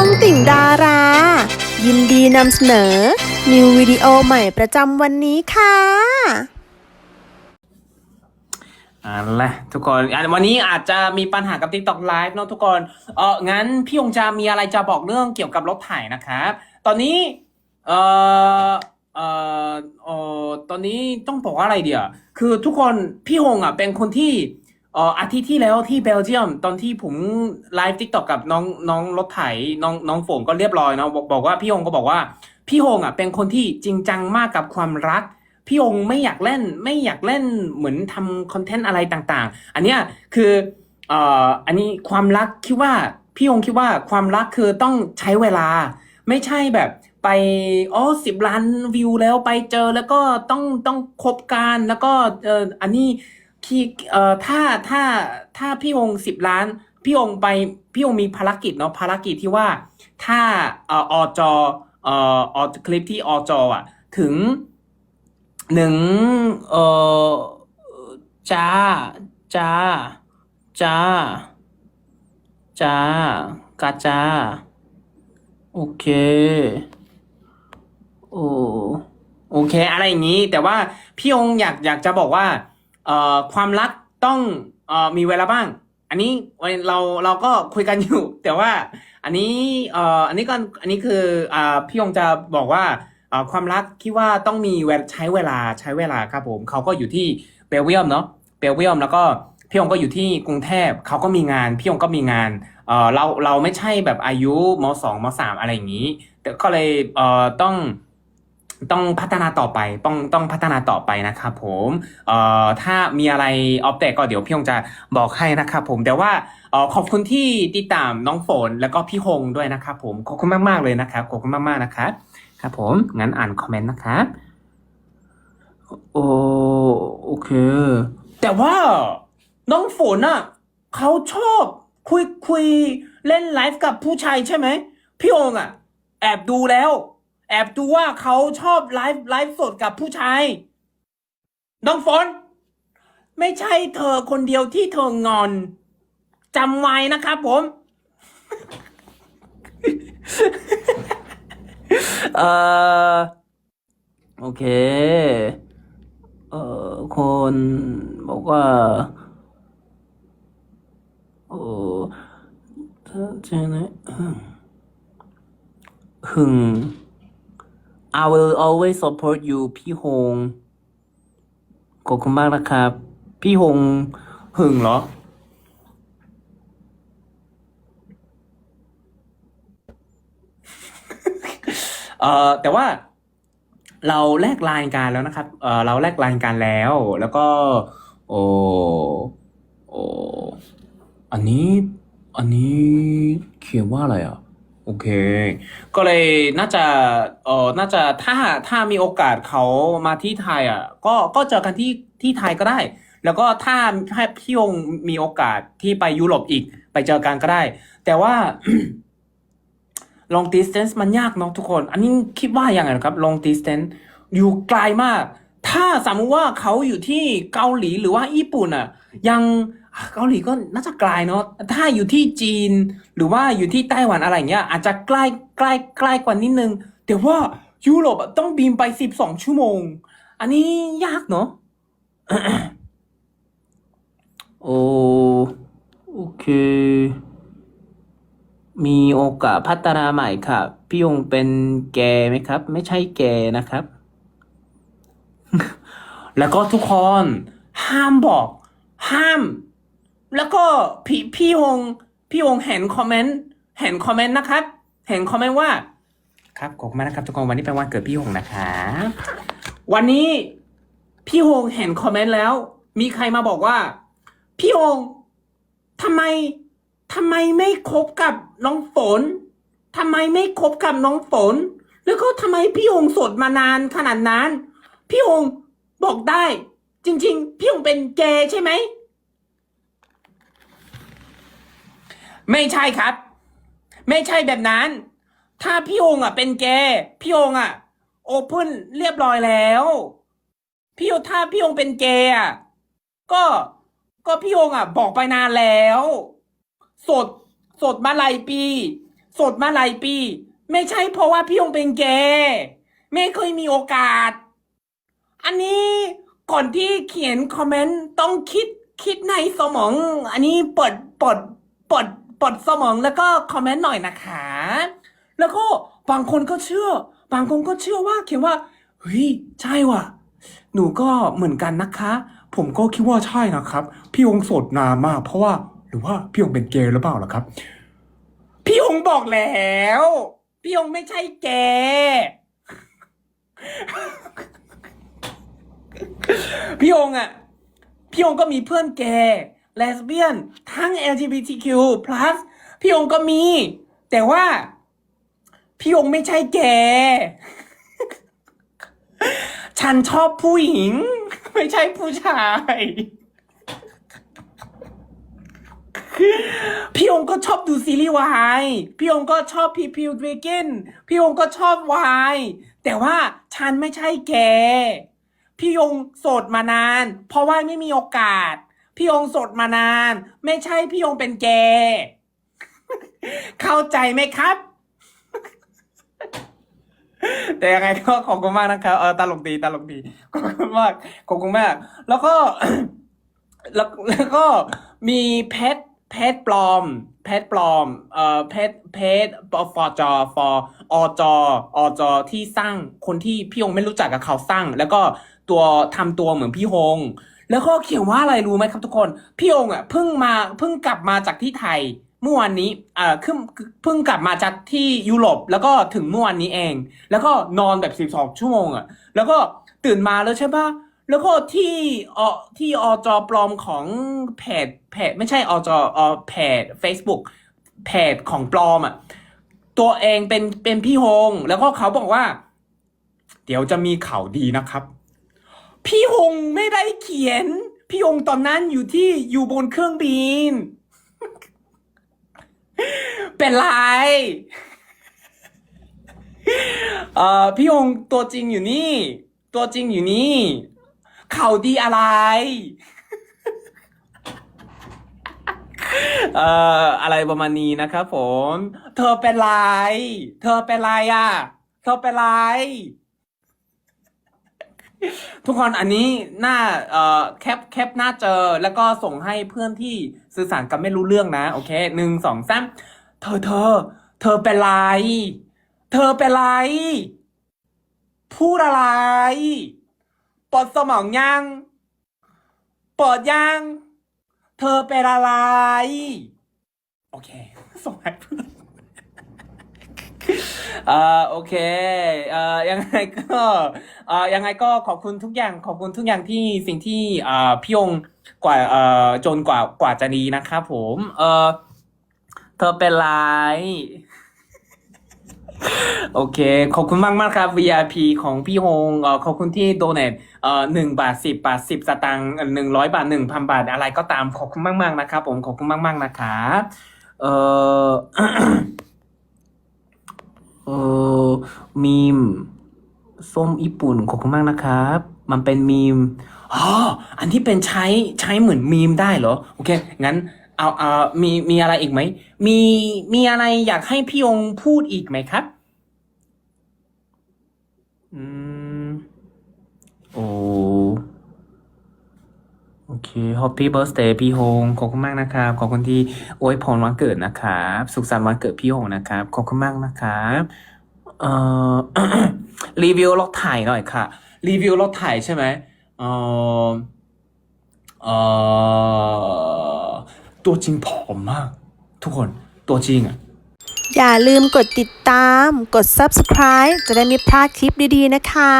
องติ่งดารา ยินดีนำเสนอ นิววิดีโอใหม่ประจำวันนี้ค่ะอ่าแหละทุกคนอะวันนี้อาจจะมีปัญหากับ TikTok Live เนอะทุกคนเอองั้นพี่ยงจะมีอะไรจะบอกเรื่องเกี่ยวกับรถไถนะครับ ตอนนี้เออเออเออตอนนี้ต้องบอกว่าอะไรเดียวคือทุกคนพี่ฮงอะเป็นคนที่ เอ่ออาทิตย์ที่แล้วที่เบลเยียม ตอนที่ผมไลฟ์ทิกตอกกับน้องน้องรถไถน้องน้องฝนก็เรียบร้อยเนาะบอกบอกว่าพี่ฮงก็บอกว่า พี่ฮงอะเป็นคนที่จริงจังมากกับความรัก พี่องไม่อยากเล่นไม่อยากเล่นเหมือนทำคอนเทนต์อะไรต่างๆ อันเนี้ยคือเอ่ออันนี้ความรักคิดว่าพี่องค์คิดว่าความรักคือต้องใช้เวลา ไม่ใช่แบบไปอ๋อสิบล้านวิวแล้วไปเจอแล้วก็ต้องต้องคบกันแล้วก็เอออันนี้ ที่เอ่อถ้าถ้าถ้าพี่องค์สิบล้าน พี่องค์ไปพี่องค์มีภารกิจเนาะภารกิจที่ว่าถ้าเอ่ออจเอ่ออคลิปที่อจอะ ถึงหนึ่งเอ่อจ้าจ้าจ้าจ้ากาจ้าโอเคโอโอเค อะไรอย่างนี้ แต่ว่าพี่องค์อยากอยากจะบอกว่า อความรักต้องเออมีเวลาบ้าง อันนี้เราเราก็คุยกันอยู่ แต่ว่าอันนี้เอออันนี้ก็อันนี้คืออ่าพี่องจะบอกว่าเออความรักคิดว่าต้องมีใช้เวลาใช้เวลาครับผมเขาก็อยู่ที่เบลเยียมเนาะเบลเยียมแล้วก็พี่ยงก็อยู่ที่กรุงเทพเขาก็มีงานพี่ยงก็มีงานเออเราเราไม่ใช่แบบอายุมสองมสามอะไรอย่างนี้แต่ก็เลยเออต้อง ต้องพัฒนาต่อไปต้องต้องพัฒนาต่อไปนะครับผมเอ่อถ้ามีอะไรอัปเดตก็เดี๋ยวพี่ยงจะบอกให้นะครับผมแต่ว่าเอ่อขอบคุณที่ติดตามน้องฝนแล้วก็พี่ฮงด้วยนะครับผมขอบคุณมากๆเลยนะครับขอบคุณมากๆนะครับครับผมงั้นอ่านคอมเมนต์นะครับโอโอเค แต่ว่าน้องฝนอะเขาชอบคุยคุยเล่นไลฟ์กับผู้ชายใช่ไหมพี่องอะ แอบดูแล้ว แอบดูว่าเขาชอบไลฟ์ไลฟ์สดกับผู้ชาย น้องฝนไม่ใช่เธอคนเดียวที่เธองอนจำไว้นะครับผม เออโอเค เออคนบอกว่า โอ้เธอเจอไหนหึง I will always support you พี่ฮงขอบคุณมากนะครับ พี่ฮงหึงเหรอ เอ่อแต่ว่าเราแลกลน์กันแล้วนะครับ เอ่อเราแลกลน์กันแล้ว แล้วก็ โอ้โอ้อันนี้ อันนี้เขียนว่าอะไรอะ โอเค ก็เลยน่าจะเออน่าจะถ้าถ้ามีโอกาสเขามาที่ไทยอะ ก็ก็เจอกันที่ที่ไทยก็ได้ แล้วก็ถ้าให้พี่ยงมีโอกาสที่ไปยุโรปอีก ไปเจอกันก็ได้ แต่ว่า long distance มันยากเนาะทุกคน อันนี้คิดว่าอย่างไรครับ long distance อยู่ไกลมาก ถ้าสมมติว่าเขาอยู่ที่เกาหลีหรือว่าญี่ปุ่นอะ ยังเกาหลีก็น่าจะไกลเนาะถ้าอยู่ที่จีน หรือว่าอยู่ที่ไต้หวันอะไรเงี้ย อาจจะใกล้ใกล้ใกล้กว่านิดนึง แต่ว่ายุโรปต้องบินไปสิบสองชั่วโมง อันนี้ยากเนาะโอโอเค มีโอกาสพัฒนาใหม่ครับพี่ยงเป็นแกไหมครับ ไม่ใช่แกนะครับ แล้วก็ทุกคนห้ามบอก ห้าม แล้วก็พี่พี่ยงพี่ยงเห็นคอมเมนต์เห็นคอมเมนต์นะครับ เห็นคอมเมนต์ว่า ครับขอบคุณมากนะครับทุกคนวันนี้เป็นวันเกิดพี่ยงนะครับวันนี้พี่ยงเห็นคอมเมนต์แล้ว มีใครมาบอกว่า พี่ยงทำไมทำไมไม่คบกับน้องฝนทำไมไม่คบกับน้องฝน แล้วก็ทำไมพี่องค์สดมานานขนาดนั้น พี่องค์ บอกได้ จริง ๆ พี่องเป็นเกย์ใช่ไหม ไม่ใช่ครับ ไม่ใช่แบบนั้น ถ้าพี่องค์อะเป็นเกย์พี่องค์อะ โอเพ่นเรียบร้อยแล้ว พี่ถ้าพี่องค์เป็นเกย์อะก็ก็พี่องค์อะ บอกไปนานแล้วสดสดมาหลายปีโสดมาหลายปี ไม่ใช่เพราะว่าพี่ยงเป็นเกย์ไม่เคยมีโอกาส อันนี้ก่อนที่เขียนคอมเมนต์ต้องคิดคิดในสมอง อันนี้เปิดเปิดเปิดเปิดสมองแล้วก็คอมเมนต์หน่อยนะคะ แล้วก็บางคนก็เชื่อ บางคนก็เชื่อว่าเขียนว่าเฮ้ยใช่ว่ะ หนูก็เหมือนกันนะคะ ผมก็คิดว่าใช่นะครับ พี่องค์โสดนานมาก เพราะว่าหรือว่าพี่องค์เป็นเกย์หรือเปล่าล่ะครับ พี่องค์บอกแล้ว พี่องค์ไม่ใช่เกย์ พี่องอะพี่องก็มีเพื่อนเกย์เลสเบี้ยน ทั้ง LGBTQ+ พี่องก็มี แต่ว่า พี่องไม่ใช่เกย์ฉันชอบผู้หญิง ไม่ใช่ผู้ชาย พี่องก็ชอบดูซีรีส์วายพี่องก็ชอบพีพิวดริกินพี่องก็ชอบวายแต่ว่าฉันไม่ใช่แก พี่องโสดมานาน เพราะว่าไม่มีโอกาส พี่องโสดมานาน ไม่ใช่พี่องเป็นแกย์เข้าใจไหมครับ แต่ยังไงก็ขอบคุณมากนะครับเออตลกดีตลกดีขอบคุณมากขอบคุณมาก แล้วก็แล้วแล้วก็มีเพชรเพชรปลอม เพชรปลอม เอ่อเพชรเพชรฟอจอฟออจออจอที่สร้างคนที่พี่ฮงไม่รู้จักกับเขาสร้าง แล้วก็ ตัวทำตัวเหมือนพี่ฮง แล้วก็เขียนว่าอะไรรู้ไหมครับทุกคน พี่ฮงอะเพิ่งมาเพิ่งกลับมาจากที่ไทยเมื่อวานนี้เอ่อขึ้นเพิ่งกลับมาจากที่ยุโรปแล้วก็ถึงเมื่อวานนี้เอง แล้วก็นอนแบบสิบสองชั่วโมงอะ แล้วก็ตื่นมาแล้วใช่ปะแล้วก็ที่อที่อจอปลอมของเพจเพจไม่ใช่อจออเพจ Facebook เพจของปลอมอะตัวเองเป็นเป็นพี่ฮง แล้วก็เขาบอกว่า เดี๋ยวจะมีข่าวดีนะครับ พี่ฮงไม่ได้เขียน พี่ฮงตอนนั้นอยู่ที่อยู่บนเครื่องบิน เป็นไรเอ่อพี่ฮงตัวจริงอยู่นี่ ตัวจริงอยู่นี่ข่าวดีอะไร เอ่ออะไรประมาณนี้นะครับผม เธอเป็นไร เธอเป็นไรอะ เธอเป็นไร ทุกคนอันนี้หน้าเอ่อแคปแคปหน้าเจอแล้วก็ส่งให้เพื่อนที่สื่อสารกันไม่รู้เรื่องนะ โอเคหนึ่งสองสามเธอเธอ เธอเป็นไร เธอเป็นไร พูดอะไรปลดสมองยังปลดยัง เธอเป็นอะไร โอเค ส่งให้เพื่อน อ่อโอเคเอ่อยังไงก็เอ่อยังไงก็ขอบคุณทุกอย่างขอบคุณทุกอย่างที่สิ่งที่เอ่อพี่องกว่าเอ่อจนกว่ากว่าจะดีนะครับผมเออเธอเป็นไรโอเค ขอบคุณมากมากครับ VIP ของพี่ฮงเอ่อขอบคุณที่โดเนทเอ่อหนึ่งบาทสิบบาทสิบสตางค์หนึ่งร้อยบาทหนึ่งพันบาทอะไรก็ตามขอบคุณมากมากนะครับผมขอบคุณมากมากนะครับเอ่อ ออมีมส้มญี่ปุ่นขอบคุณมากนะครับ มันเป็นมีมอ๋ออันที่เป็นใช้ใช้เหมือนมีมได้เหรอ โอเค งั้นเอาเอามีมีอะไรอีกไหม มีมีอะไรอยากให้พี่องค์พูดอีกไหมครับ อืม โอ้โอเค Happy Birthday พี่ฮง ขอบคุณมากนะครับ ขอบคุณที่อวยพรวันเกิดนะครับ สุขสันต์วันเกิดพี่ฮงนะครับ ขอบคุณมากนะครับ เอ่อรีวิวรถถ่ายหน่อยค่ะ รีวิวรถถ่ายใช่ไหมเออเอ่อตัวจริงผอมมาก ทุกคนตัวจริงอะ อย่าลืมกดติดตาม กด subscribe จะได้ไม่พลาดคลิปดีๆนะคะ